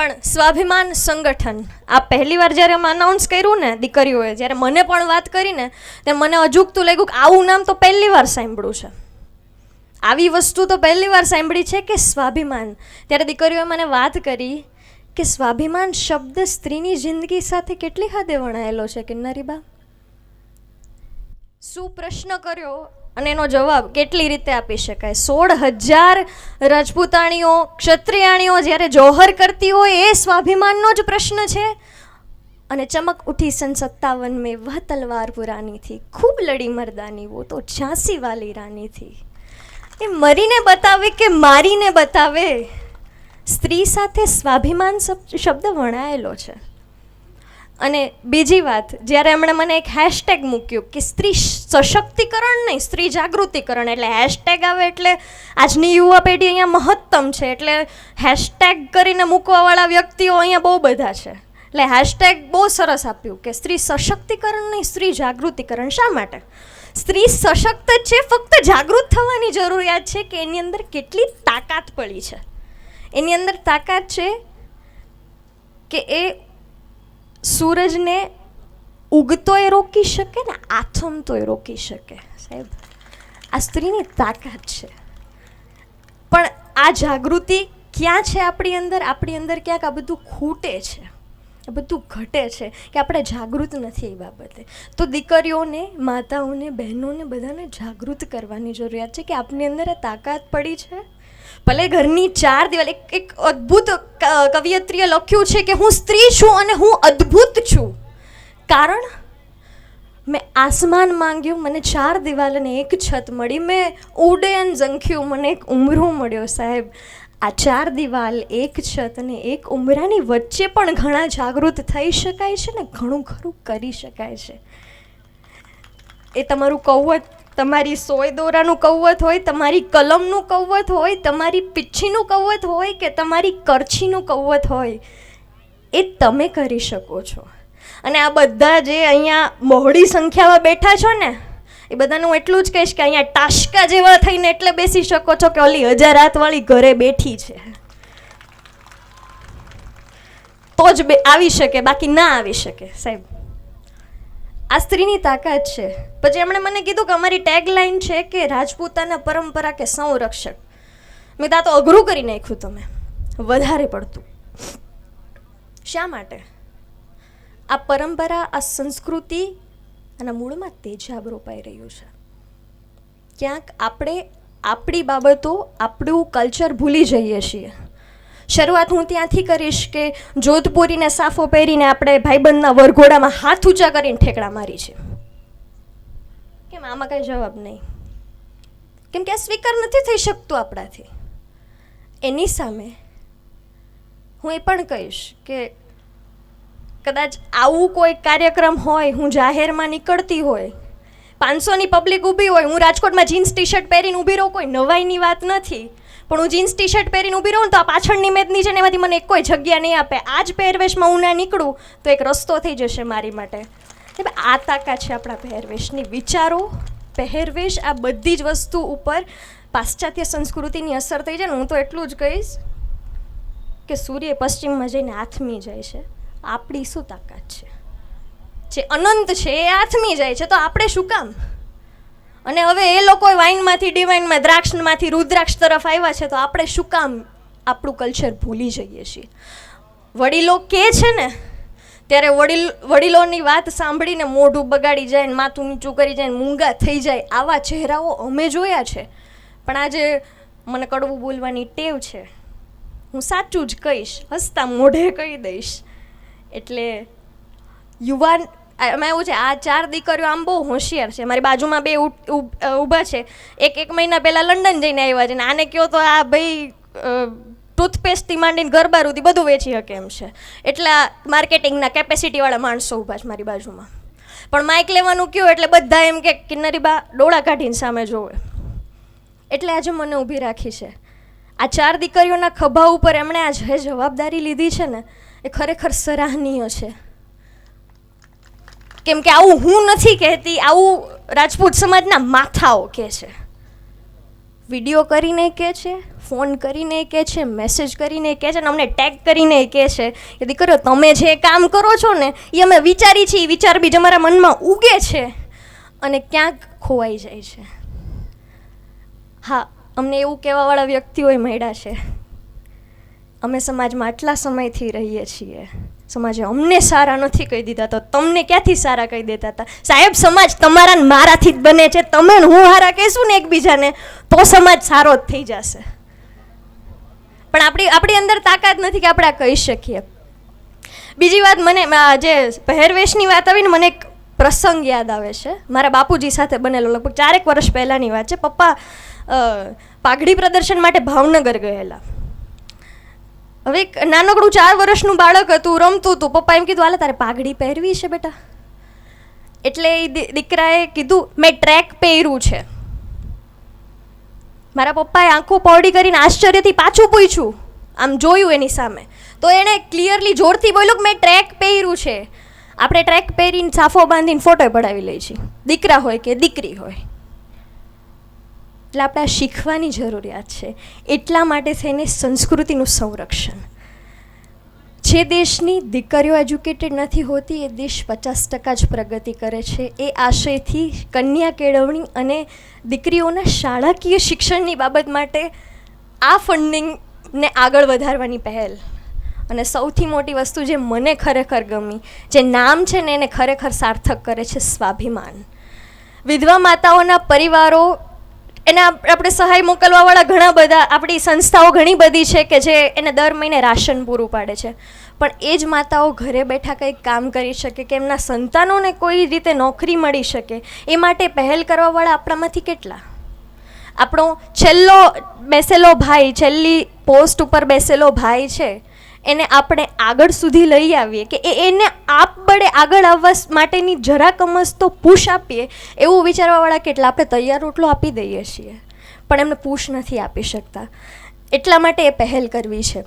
પણ સ્વાભિમાન સંગઠન. આ પહેલી વાર જ્યારે અમે અનાઉન્સ કર્યું ને દીકરીઓએ, જ્યારે મને પણ વાત કરીને, ત્યારે મને અજુગતું લાગ્યું કે આવું નામ તો પહેલી વાર સાંભળ્યું છે. આવી વસ્તુ તો પહેલી વાર સાંભળી છે કે સ્વાભિમાન. ત્યારે દીકરીઓએ મને વાત કરી કે સ્વાભિમાન શબ્દ સ્ત્રીની જિંદગી સાથે કેટલી હદે વણાયેલો છે, કિન્નરીબા? શું પ્રશ્ન કર્યો? અને એનો જવાબ કેટલી રીતે આપી શકાય? સોળ હજાર રાજપૂતાણીઓ, ક્ષત્રિયાણીઓ જ્યારે જોહર કરતી હોય એ સ્વાભિમાનનો જ પ્રશ્ન છે. અને ચમક ઉઠી સન સત્તાવન મેં વહ તલવાર ખૂબ લડી મરદાની વો તો ઝાંસી વાલી રાની એ મરીને બતાવે કે મારીને બતાવે? સ્ત્રી સાથે સ્વાભિમાન શબ્દ વણાયેલો છે. અને બીજી વાત, જ્યારે એમણે મને એક હેશટેગ મૂક્યું કે સ્ત્રી સશક્તિકરણ નહીં, સ્ત્રી જાગૃતિકરણ, એટલે હેશટેગ આવે એટલે આજની યુવા પેઢી અહીંયા મહત્તમ છે, એટલે હેશટેગ કરીને મૂકવાવાળા વ્યક્તિઓ અહીંયા બહુ બધા છે. એટલે હેશટેગ બહુ સરસ આપ્યું કે સ્ત્રી સશક્તિકરણ નહીં, સ્ત્રી જાગૃતિકરણ શા માટે? સ્ત્રી સશક્ત છે, ફક્ત જાગૃત થવાની જરૂરિયાત છે કે એની અંદર કેટલી તાકાત પડી છે. એની અંદર તાકાત છે કે એ સૂરજને ઉગતોય રોકી શકે ને આથમતોય રોકી શકે. સાહેબ, આ સ્ત્રીની તાકાત છે. પણ આ જાગૃતિ ક્યાં છે આપણી અંદર? આપણી અંદર ક્યાંક આ બધું ખૂટે છે. આ બધું ઘટે છે કે આપણે જાગૃત નથી એ બાબતે. તો દીકરીઓને, માતાઓને, બહેનોને બધાને જાગૃત કરવાની જરૂરિયાત છે કે આપની અંદર આ તાકાત પડી છે? ભલે ઘરની ચાર દિવાલ, એક એક અદ્ભુત કવિયત્રીએ લખ્યું છે કે હું સ્ત્રી છું અને હું અદ્ભુત છું. કારણ મેં આસમાન માંગ્યું, મને ચાર દિવાલ અને એક છત મળી. મેં ઉડ્ડયન ઝંખ્યું, મને એક ઉમરો મળ્યો સાહેબ. આ ચાર દિવાલ, એક છત અને એક ઉમરાની વચ્ચે પણ ઘણા જાગૃત થઈ શકાય છે ને ઘણું ખરું કરી શકાય છે. એ તમારું કૌવત તમારી સોય દોરાનું કૌવત હોય, તમારી કલમનું કૌવત હોય, તમારી પીચ્છીનું કૌવત હોય કે તમારી કરછીનું કૌવત હોય, એ તમે કરી શકો છો. અને આ બધા જે અહીંયા બહોળી સંખ્યામાં બેઠા છો ને, એ બધાને હું એટલું જ કહીશ કે અહીંયા ટાશકા જેવા થઈને એટલે બેસી શકો છો કે ઓલી હજાર હાથવાળી ઘરે બેઠી છે. તો જ આવી શકે, બાકી ના આવી શકે, સાહેબ. આ સ્ત્રીની તાકાત છે. પછી એમણે મને કીધું કે અમારી ટેગલાઇન છે કે રાજપૂતાના પરંપરા કે સંરક્ષક. મેં કીધું, તો અઘરું કરી નાખ્યું તમે. વધારે પડતું. શા માટે? આ પરંપરા આ સંસ્કૃતિ અને મૂળમાં તેજાબ રોપાઈ રહ્યું છે. ક્યાંક આપણે આપણી બાબતો આપણું કલ્ચર ભૂલી જઈએ છીએ. શરૂઆત હું ત્યાંથી કરીશ કે જોધપુરીને સાફો પહેરીને આપણે ભાઈબંધના વરઘોડામાં હાથ ઊંચા કરીને ઠેકડા મારી છે. કેમ આમાં કાંઈ જવાબ નહીં? કેમ કે આ સ્વીકાર નથી થઈ શકતું આપણાથી? એની સામે હું એ પણ કહીશ કે કદાચ આવું કોઈ કાર્યક્રમ હોય, હું જાહેરમાં નીકળતી હોય, પાંચસોની પબ્લિક ઊભી હોય, હું રાજકોટમાં જીન્સ ટી શર્ટ પહેરીને ઊભી રહું, કોઈ નવાઈની વાત નથી. પણ હું જીન્સ ટી શર્ટ પહેરીને ઊભી રહું તો આ પાછળની મેદની છે ને એમાંથી મને કોઈ જગ્યા નહીં આપે. આ જ પહેરવેશમાં હું ના નીકળું તો એક રસ્તો થઈ જશે મારી માટે. આ તાકાત છે આપણા પહેરવેશની. વિચારો, પહેરવેશ આ બધી જ વસ્તુ ઉપર પાશ્ચાત્ય સંસ્કૃતિની અસર થઈ જાય ને હું તો એટલું જ કહીશ કે સૂર્ય પશ્ચિમમાં જઈને આથમી જાય છે. આપણી શું તાકાત છે? જે અનંત છે એ આથમી જાય છે. તો આપણે શું કામ? અને હવે એ લોકો વાઇનમાંથી, ડિવાઇનમાં, દ્રાક્ષમાંથી, રુદ્રાક્ષ તરફ આવ્યા છે, તો આપણે શું કામ આપણું કલ્ચર ભૂલી જઈએ છીએ? વડીલો કે છે ને, ત્યારે વડીલ, વડીલોની વાત સાંભળીને મોઢું બગાડી જાય ને માથું નીચું કરી જાય મૂંગા થઈ જાય, આવા ચહેરાઓ અમે જોયા છે. પણ આજે મને કડવું બોલવાની ટેવ છે. હું સાચું જ કહીશ, હસતા મોઢે કહી દઈશ. એટલે યુવાન એમાં એવું છે, આ ચાર દીકરીઓ આમ બહુ હોશિયાર છે. મારી બાજુમાં બે ઊભા છે. એક એક મહિના પહેલાં લંડન જઈને આવ્યા છે ને આને કહો તો આ ભાઈ ટૂથપેસ્ટથી માંડીને ગરબારુથી બધું વેચી શકે એમ છે. એટલા માર્કેટિંગના કેપેસિટીવાળા માણસો ઊભા છે મારી બાજુમાં. પણ માઇક લેવાનું કયો એટલે બધા એમ કે કિન્નરી બા, ડોળા કાઢીને સામે જોવે. એટલે આજે મને ઊભી રાખી છે. આ ચાર દીકરીઓના ખભા ઉપર એમણે આ જે જવાબદારી લીધી છે ને, એ ખરેખર સરાહનીય છે. કેમ કે આવું હું નથી કહેતી, આવું રાજપૂત સમાજના માથાઓ કહે છે. વીડિયો કરીને કહે છે, ફોન કરીને કહે છે મેસેજ કરીને કહે છે અને અમને ટેગ કરીને કહે છે કે દીકરો, તમે જે કામ કરો છો ને, એ અમે વિચારી છીએ, એ વિચાર બીજ અમારા મનમાં ઉગે છે અને ક્યાંક ખોવાઈ જાય છે. હા, અમને એવું કહેવાવાળા વ્યક્તિઓએ મળ્યા છે. અમે સમાજમાં આટલા સમયથી રહીએ છીએ. સમાજે અમને સારા નથી કહી દીધા તો તમને ક્યાંથી સારા કહી દેતા હતા? સાહેબ, સમાજ તમારા મારાથી જ બને છે. તમે હું હારા કહેશું ને એકબીજાને? તો સમાજ સારો જ થઈ જશે. પણ આપણી આપણી અંદર તાકાત નથી કે આપણે આ કહી શકીએ. બીજી વાત મને જે પહેરવેશની વાત આવી ને, મને એક પ્રસંગ યાદ આવે છે. મારા બાપુજી સાથે બનેલો લગભગ ચારેક વર્ષ પહેલાંની વાત છે. પપ્પા પાઘડી પ્રદર્શન માટે ભાવનગર ગયેલા. હવે એક નાનકડું ચાર વર્ષનું બાળક હતું, રમતું હતું. પપ્પા એમ કીધું, હાલે, તારે પાઘડી પહેરવી છે બેટા. એટલે એ દીકરાએ કીધું, મેં ટ્રેક પહેર્યું છે. મારા પપ્પાએ આંખો પહોળી કરીને આશ્ચર્યથી પાછું પૂછ્યું, આમ જોયું એની સામે? તો એણે ક્લિયરલી જોરથી બોલ્યું કે, મેં ટ્રેક પહેર્યું છે. આપણે ટ્રેક પહેરીને સાફો બાંધીને ફોટો પડાવી લઈએ છીએ. દીકરા હોય કે દીકરી હોય. એટલે આપણે શીખવાની જરૂરિયાત છે. એટલા માટે થઈને સંસ્કૃતિનું સંરક્ષણ. જે દેશની દીકરીઓ એજ્યુકેટેડ નથી હોતી, એ દેશ પચાસ ટકા જ પ્રગતિ કરે છે. એ આશયથી કન્યા કેળવણી અને દીકરીઓના શાળાકીય શિક્ષણની બાબત માટે આ ફંડિંગને આગળ વધારવાની પહેલ. અને સૌથી મોટી વસ્તુ જે મને ખરેખર ગમી, જે નામ છે ને એને ખરેખર સાર્થક કરે છે સ્વાભિમાન. વિધવા માતાઓના પરિવારો એને આપ- આપણે સહાય મોકલવાવાળા ઘણા બધા, આપણી સંસ્થાઓ ઘણી બધી છે કે જે એને દર મહિને રાશન પૂરું પાડે છે. પણ એ જ માતાઓ ઘરે બેઠા કંઈક કામ કરી શકે કે એમના સંતાનોને કોઈ રીતે નોકરી મળી શકે, એ માટે પહેલ કરવાવાળા આપણામાંથી કેટલા? આપણો છેલ્લો બેસેલો ભાઈ, છેલ્લી પોસ્ટ ઉપર બેસેલો ભાઈ છે એને આપણે આગળ સુધી લઈ આવીએ કે એ એને આપ બળે આગળ આવવા માટેની જરા કમસ તો પુશ આપીએ એવું વિચારવાવાળા કેટલા? આપણે તૈયાર રોટલો આપી દઈએ છીએ. પણ એમને પુશ નથી આપી શકતા. એટલા માટે એ પહેલ કરવી છે.